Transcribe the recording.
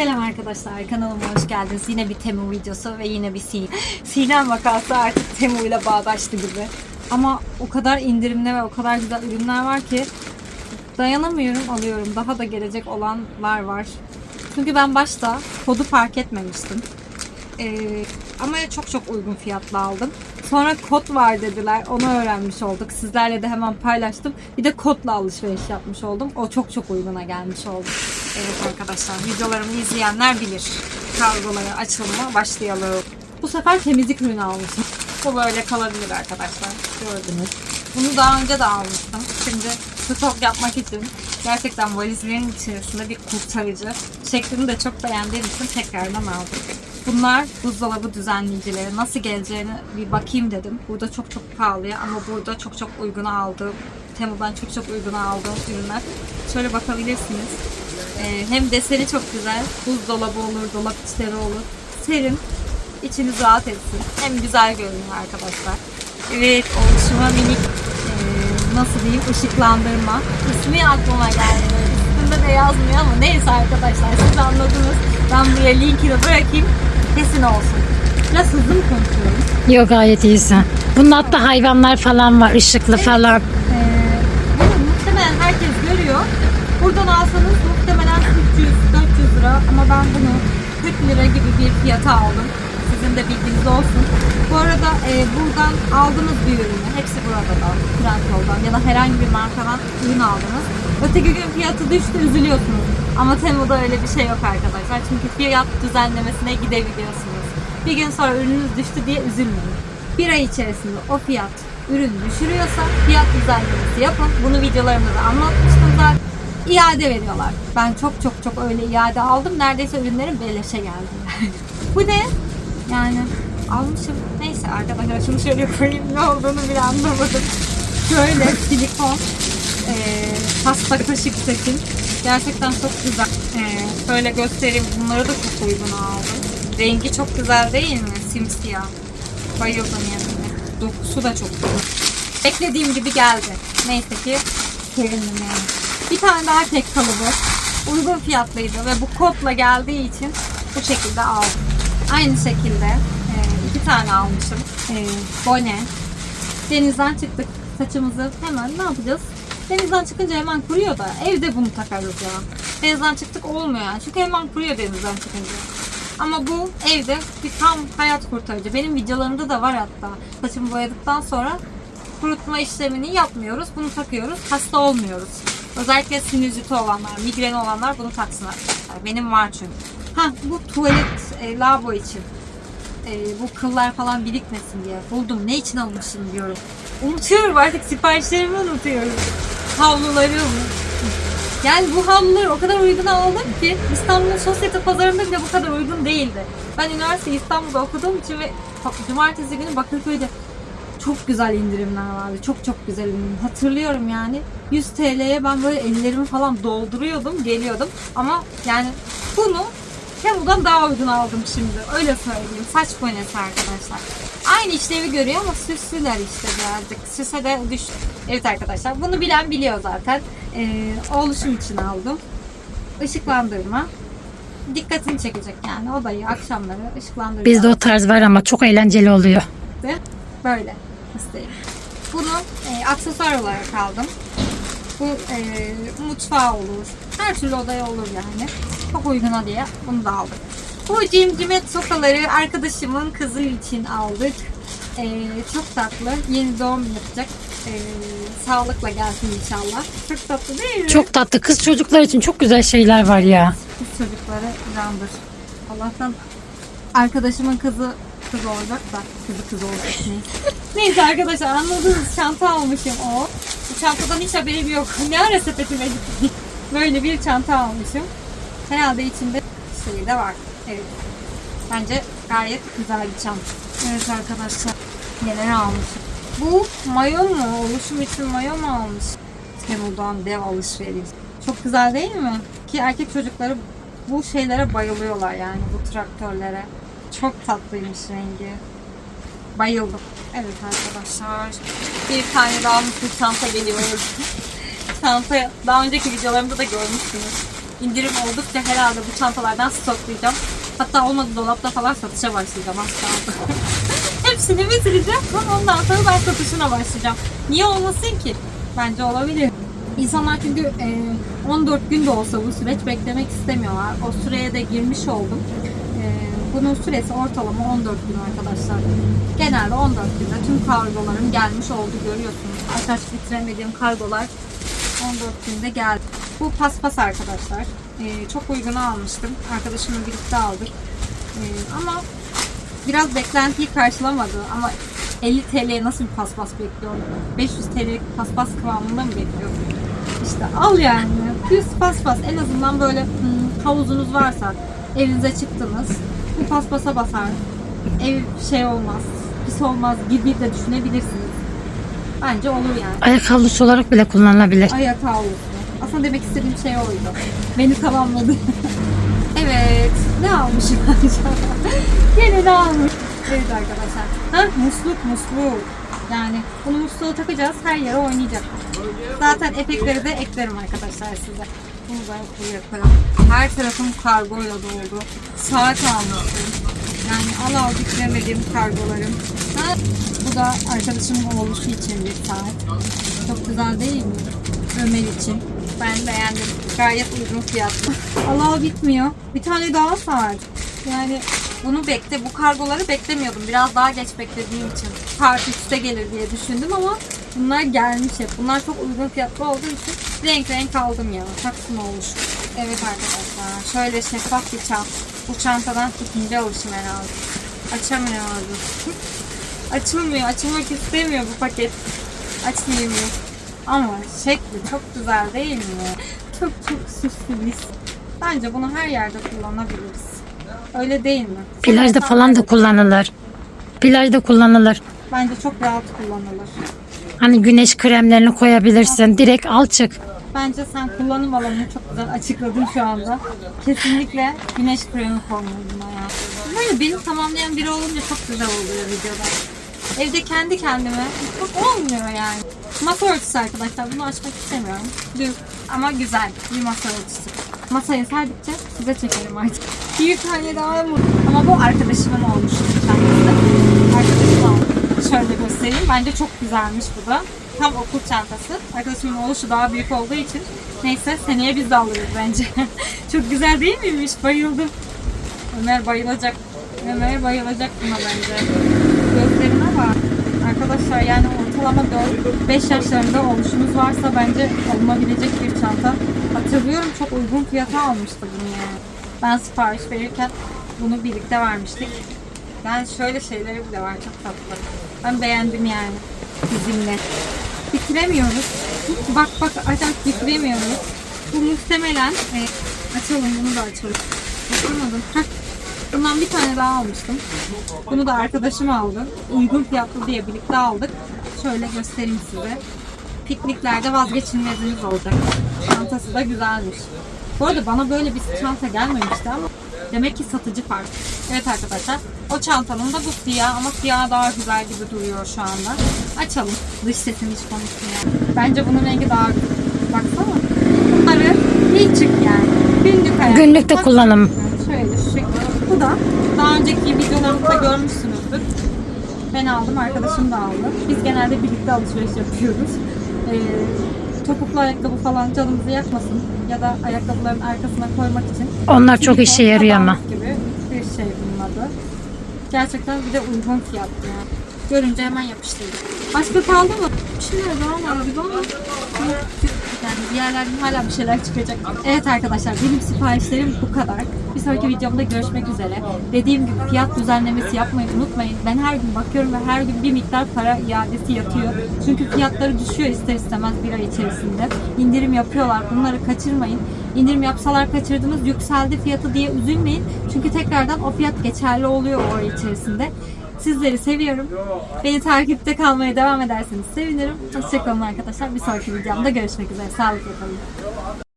Selam arkadaşlar kanalıma hoş geldiniz. Yine bir Temu videosu ve yine bir Sinem. Sinem vakası artık Temu ile bağdaştı gibi. Ama o kadar indirimli ve o kadar güzel ürünler var ki dayanamıyorum alıyorum. Daha da gelecek olanlar var. Çünkü ben başta kodu fark etmemiştim. Ee, ama çok çok uygun fiyatla aldım. Sonra kod var dediler. Onu öğrenmiş olduk. Sizlerle de hemen paylaştım. Bir de kodla alışveriş yapmış oldum. O çok çok uyguna gelmiş oldu. Evet arkadaşlar videolarımı izleyenler bilir. Kargolara açılma başlayalım. Bu sefer temizlik ürünü almışım. Bu böyle kalabilir arkadaşlar. Gördünüz. Bunu daha önce de almıştım. Şimdi stok yapmak için gerçekten valizlerin içerisinde bir kurtarıcı. Şeklini de çok beğendiğim için tekrardan aldım. Bunlar buzdolabı düzenleyicileri. Nasıl geleceğini bir bakayım dedim. Burada çok çok pahalıya ama burada çok çok uyguna aldığım, Temu'dan çok çok uyguna aldığım ürünler. Şöyle bakabilirsiniz. Ee, hem deseni çok güzel. Buzdolabı olur, dolap içleri olur. Serin. İçiniz rahat etsin. Hem güzel görünüyor arkadaşlar. Evet, oluşuma minik ee, nasıl diyeyim ışıklandırma. İsmi aklıma geldi. Üstünde de yazmıyor ama neyse arkadaşlar siz anladınız. Ben buraya linkini bırakayım. Kesin olsun. Biraz hızlı mı konuşuyorum? Yok gayet iyisin. Bunun hatta hayvanlar falan var, ışıklı falan. Ee, bunu muhtemelen herkes görüyor. Buradan alsanız muhtemelen 300-400 lira ama ben bunu 40 lira gibi bir fiyata aldım. Sizin de bilginiz olsun. Bu arada e, buradan aldığınız bir ürünü, hepsi burada da Trendyol'dan ya da herhangi bir markadan ürün aldınız. Öteki gün fiyatı düştü üzülüyorsunuz. Ama Temu'da öyle bir şey yok arkadaşlar. Çünkü fiyat düzenlemesine gidebiliyorsunuz. Bir gün sonra ürününüz düştü diye üzülmeyin. Bir ay içerisinde o fiyat ürün düşürüyorsa fiyat düzenlemesi yapın. Bunu videolarımızda anlatmıştım zaten. İade veriyorlar. Ben çok çok çok öyle iade aldım. Neredeyse ürünlerim beleşe geldi. Bu ne? Yani almışım. Neyse arkadaşlar şunu şöyle koyayım. Ne olduğunu bile anlamadım. Şöyle silikon e, pasta kaşık setim. Gerçekten çok güzel. E, şöyle göstereyim. Bunları da çok uygun aldım. Rengi çok güzel değil mi? Simsiyah. Bayıldım yani. Dokusu da çok güzel. Beklediğim gibi geldi. Neyse ki sevindim yani. Bir tane daha kek kalıbı. Uygun fiyatlıydı ve bu kodla geldiği için bu şekilde aldım. Aynı şekilde e, iki tane almışım. E, bone. Denizden çıktık. Saçımızı hemen ne yapacağız? Denizden çıkınca hemen kuruyor da evde bunu takarız ya. Denizden çıktık olmuyor yani. Çünkü hemen kuruyor denizden çıkınca. Ama bu evde bir tam hayat kurtarıcı. Benim videolarımda da var hatta. Saçımı boyadıktan sonra kurutma işlemini yapmıyoruz. Bunu takıyoruz. Hasta olmuyoruz. Özellikle sinüziti olanlar, migren olanlar bunu taksın arkadaşlar. Benim var çünkü. Ha bu tuvalet e, lavabo için. E, bu kıllar falan birikmesin diye. Buldum. Ne için almışım diyorum. Unutuyorum artık siparişlerimi unutuyorum. Havlularım. Yani bu havluları o kadar uygun aldım ki İstanbul'un sosyete pazarında bile bu kadar uygun değildi. Ben üniversite İstanbul'da okuduğum için ve cumartesi günü Bakırköy'de çok güzel indirimler vardı. Çok çok güzel indirim. Hatırlıyorum yani. 100 TL'ye ben böyle ellerimi falan dolduruyordum, geliyordum. Ama yani bunu Temu'dan daha uygun aldım şimdi. Öyle söyleyeyim. Saç bonesi arkadaşlar. Aynı işlevi görüyor ama süslüler işte birazcık. Süse de düş. Evet arkadaşlar. Bunu bilen biliyor zaten. Ee, oğluşum için aldım. Işıklandırma. Dikkatini çekecek yani. Odayı akşamları ışıklandırıyor. Bizde o tarz var ama çok eğlenceli oluyor. böyle göstereyim. Bunu e, aksesuar olarak aldım. Bu e, mutfağa olur. Her türlü odaya olur yani. Çok uyguna diye bunu da aldım. Bu cimcimet sokaları arkadaşımın kızı için aldık. E, çok tatlı. Yeni doğum yapacak. E, sağlıkla gelsin inşallah. Çok tatlı değil mi? Çok tatlı. Kız çocuklar için çok güzel şeyler var ya. Kız çocukları candır. Allah'tan arkadaşımın kızı kız olacak da kızı kız olacak neyse. arkadaşlar anladınız çanta almışım o. Bu çantadan hiç haberim yok. Ne ara sepetime gitti. Böyle bir çanta almışım. Herhalde içinde şeyi de var. Evet. Bence gayet güzel bir çanta. Evet arkadaşlar. Neler almışım. Bu mayo mu? Oluşum için mayo mu almış? Temu'dan dev alışveriş. Çok güzel değil mi? Ki erkek çocukları bu şeylere bayılıyorlar yani bu traktörlere. Çok tatlıymış rengi. Bayıldım. Evet arkadaşlar. Bir tane daha mutlu çanta geliyor. çanta daha önceki videolarımda da görmüşsünüz. indirim oldukça herhalde bu çantalardan stoklayacağım. Hatta olmadı dolapta falan satışa başlayacağım az kaldı. Hepsini bitireceğim ondan sonra ben satışına başlayacağım. Niye olmasın ki? Bence olabilir. İnsanlar çünkü e, 14 gün de olsa bu süreç beklemek istemiyorlar. O süreye de girmiş oldum. Bunun süresi ortalama 14 gün arkadaşlar. Genelde 14 günde tüm kargolarım gelmiş oldu görüyorsunuz. Arkadaş bitiremediğim kargolar 14 günde geldi. Bu paspas arkadaşlar. E, çok uyguna almıştım. Arkadaşımla birlikte aldık. E, ama biraz beklentiyi karşılamadı ama 50 TL'ye nasıl bir paspas bekliyorum? 500 TL'lik paspas kıvamında mı bekliyorum? İşte al yani. Düz paspas. En azından böyle hmm, havuzunuz varsa evinize çıktınız. Bu paspasa basar. Ev şey olmaz. Pis olmaz gibi de düşünebilirsiniz. Bence olur yani. Ayak havlusu olarak bile kullanılabilir. Ayak havlusu. Aslında demek istediğim şey oydu. Beni tamamladı. evet. Ne almışım acaba? Yine ne almış? Evet arkadaşlar. Ha, musluk musluk. Yani bunu musluğa takacağız. Her yere oynayacak. Zaten efektleri de eklerim arkadaşlar size. Bunu da buraya koyalım. Her tarafım kargoyla doldu. Saat almıştım. Yani al al bitiremediğim kargolarım. Ha, bu da arkadaşımın oğlusu için bir saat. Çok güzel değil mi? Ömer için. Ben beğendim. Gayet uygun fiyatlı. Allah bitmiyor. Bir tane daha saat. Yani bunu bekle, bu kargoları beklemiyordum. Biraz daha geç beklediğim için. Part 3'te gelir diye düşündüm ama bunlar gelmiş hep. Bunlar çok uygun fiyatlı olduğu için renk renk aldım ya. Taksim olmuş. Evet arkadaşlar. Şöyle şeffaf bir çant. Bu çantadan ikinci alışım herhalde. Açamıyorum. Açılmıyor. Açılmak istemiyor bu paket. Açmayayım mı? Ama şekli çok güzel değil mi? Çok çok süslü. Bence bunu her yerde kullanabiliriz. Öyle değil mi? Plajda falan da kullanılır. Plajda kullanılır. Bence çok rahat kullanılır. Hani güneş kremlerini koyabilirsin. Direkt al çık. Bence sen kullanım alanını çok güzel açıkladın şu anda. Kesinlikle güneş kremi koymalı buna ya. Böyle beni tamamlayan biri olunca çok güzel oluyor videoda. Evde kendi kendime çok olmuyor yani. Masa örtüsü arkadaşlar. Bunu açmak istemiyorum. Düz ama güzel bir masa örtüsü. Masaya serdikçe size çekerim artık. Bir tane daha mı? Ama bu arkadaşımın olmuş aldı. Şöyle göstereyim. Bence çok güzelmiş bu da. Tam okul çantası. Arkadaşımın oluşu daha büyük olduğu için. Neyse seneye biz de alırız bence. çok güzel değil miymiş? Bayıldım. Ömer bayılacak. Ömer bayılacak buna bence. Gözlerine bak. Arkadaşlar yani ortalama 4-5 yaşlarında oluşunuz varsa bence alınabilecek bir çanta. Hatırlıyorum çok uygun fiyata almıştı bunu yani. Ben sipariş verirken bunu birlikte vermiştik. Yani şöyle şeyleri bile var çok tatlı. Ben beğendim yani bizimle. Bitiremiyoruz. Bak bak acayip bitiremiyoruz. Bu muhtemelen e, açalım bunu da açalım. Açamadım. Bundan bir tane daha almıştım. Bunu da arkadaşım aldı. Uygun fiyatlı diye birlikte aldık. Şöyle göstereyim size. Pikniklerde vazgeçilmeziniz olacak. Çantası da güzelmiş. Bu arada bana böyle bir çanta gelmemişti ama demek ki satıcı farklı. Evet arkadaşlar o çantanın da bu siyah ama siyah daha güzel gibi duruyor şu anda. Açalım. Dış sesini hiç konuşmuyor. Bence bunun rengi daha güzel. Baksana. Bunları hiç çık yani. Günlük hayat. Günlük de kullanım. Şöyle şu şekilde. Bu da daha önceki videolarımızda görmüşsünüzdür. Ben aldım, arkadaşım da aldı. Biz genelde birlikte alışveriş yapıyoruz. Ee, topuklu ayakkabı falan canımızı yakmasın ya da ayakkabıların arkasına koymak için. Onlar çok işe yarıyor ama. gibi bir şey bunun adı. Gerçekten bir de uygun fiyatlı yani. Görünce hemen yapıştırdım. Başka kaldı mı? Bir şeyler daha var gibi ama yani bir yerlerden hala bir şeyler çıkacak. Evet arkadaşlar benim siparişlerim bu kadar. Bir sonraki videomda görüşmek üzere. Dediğim gibi fiyat düzenlemesi yapmayı unutmayın. Ben her gün bakıyorum ve her gün bir miktar para iadesi yatıyor. Çünkü fiyatları düşüyor ister istemez bir ay içerisinde. İndirim yapıyorlar. Bunları kaçırmayın. İndirim yapsalar kaçırdınız yükseldi fiyatı diye üzülmeyin. Çünkü tekrardan o fiyat geçerli oluyor o içerisinde. Sizleri seviyorum. Beni takipte kalmaya devam ederseniz sevinirim. Hoşçakalın arkadaşlar. Bir sonraki videomda görüşmek üzere. Sağlıkla kalın.